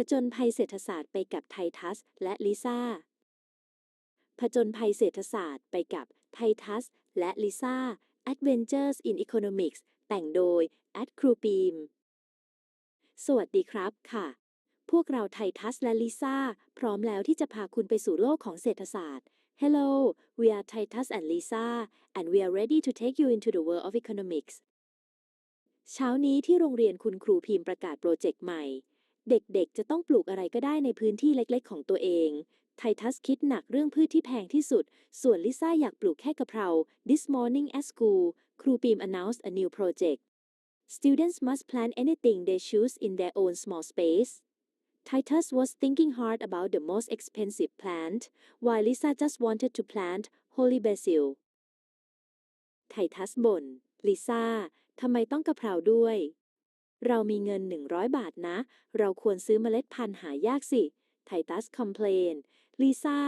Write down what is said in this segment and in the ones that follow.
ผจญภัยเศรษฐศาสตร์ไปกับไททัสและลิซ่า ผจญภัยเศรษฐศาสตร์ไปกับไททัสและลิซ่า Adventures in Economics แต่งโดยแอดครูปีม สวัสดีครับค่ะ พวกเราไททัสและลิซ่าพร้อมแล้วที่จะพาคุณไปสู่โลกของเศรษฐศาสตร์ Hello we are Titus and Lisa and we are ready to take you into the world of economics เช้านี้ที่โรงเรียนคุณครูพิมพ์ประกาศโปรเจกต์ใหม่ เด็กๆ จะต้องปลูกอะไรก็ได้ในพื้นที่เล็กๆ ของตัวเอง ไททัสคิดหนักเรื่องพืชที่แพงที่สุด ส่วนลิซ่าอยากปลูกแค่กะเพรา This morning at school ครูพิม announced a new project Students must plant anything they choose in their own small space. Titus was thinking hard about the most expensive plant, while Lisa just wanted to plant holy basil. ไททัสบ่นลิซ่าทำไมต้องกะเพราด้วย เรามีเงิน 100 บาทนะ เราควรซื้อเมล็ดพันธุ์หายากสิไททัส complain ลิซ่า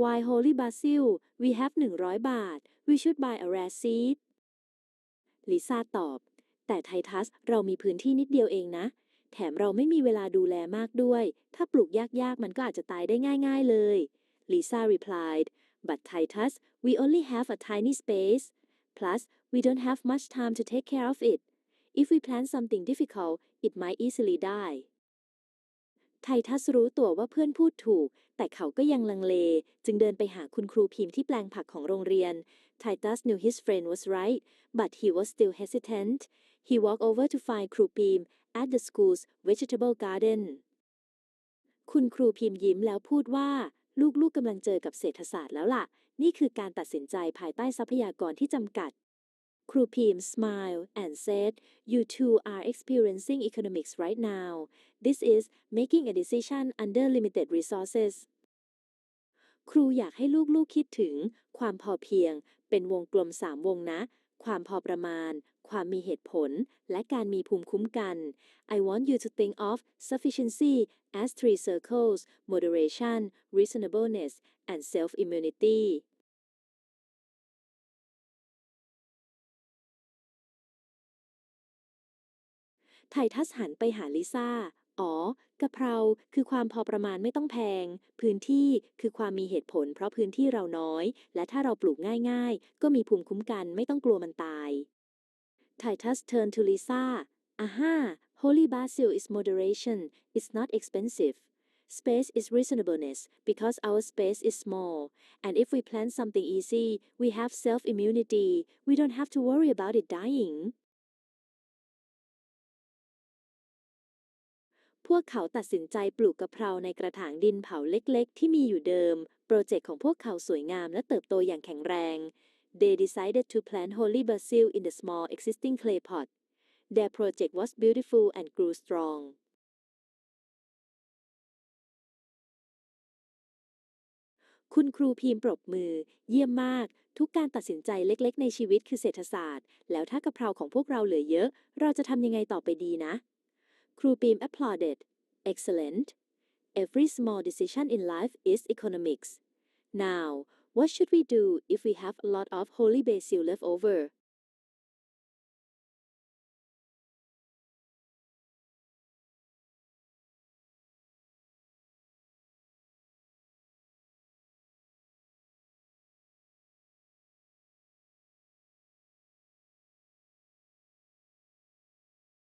why holy basil we have 100 บาท we should buy a rare seed ลิซ่าตอบ แต่ไททัสเรามีพื้นที่นิดเดียวเองนะ แถมเราไม่มีเวลาดูแลมากด้วย ถ้าปลูกยากๆ มันก็อาจจะตายได้ง่ายๆเลย Lisa replied but Titus we only have a tiny space plus we don't have much time to take care of it if we plan something difficult it might easily die ไททัสรู้ตัวว่าเพื่อนพูดถูก แต่เขาก็ยังลังเล จึงเดินไปหาคุณครูพิมพ์ที่แปลงผักของโรงเรียน Titus knew his friend was right but he was still hesitant he walked over to find ครูพิมพ์ at the school's vegetable garden คุณครูพิมพ์ยิ้มแล้วพูดว่า ลูกๆกำลังเจอกับเศรษฐศาสตร์แล้วล่ะ นี่คือการตัดสินใจภายใต้ทรัพยากรที่จำกัด ครูพิม smiled and said you two are experiencing economics right now this is making a decision under limited resources ครูอยากให้ลูกๆคิดถึง ความพอเพียง เป็นวงกลมสามวงนะ ความพอประมาณ ความมีเหตุผล และการมีภูมิคุ้มกัน I want you to think of sufficiency as three circles moderation reasonableness and self-immunity ไททัสหันไปหาลิซ่า อ๋อ กะเพรา คือความพอประมาณไม่ต้องแพง พื้นที่ คือความมีเหตุผล เพราะพื้นที่เราน้อย และถ้าเราปลูกง่าย ๆ ก็มีภูมิคุ้มกันไม่ต้องกลัวมันตาย Titus turned to Lisa. Aha, holy basil is moderation. It's not expensive. Space is reasonableness because our space is small. And if we plant something easy, we have self-immunity. We don't have to worry about it dying. พวกเขาตัดสินใจปลูกกะเพราในกระถางดินเผาเล็กๆ ที่มีอยู่เดิม โปรเจกต์ของพวกเขาสวยงามและเติบโตอย่างแข็งแรง They decided to plant holy basil in the small existing clay pot. Their project was beautiful and grew strong. คุณครูพิมพ์ปรบมือ เยี่ยมมาก ทุกการตัดสินใจเล็กๆ ในชีวิตคือเศรษฐศาสตร์ แล้วถ้ากะเพราของพวกเราเหลือเยอะ เราจะทำยังไงต่อไปดีนะ Crew Beam applauded. Excellent. Every small decision in life is economics. Now, what should we do if we have a lot of holy basil left over?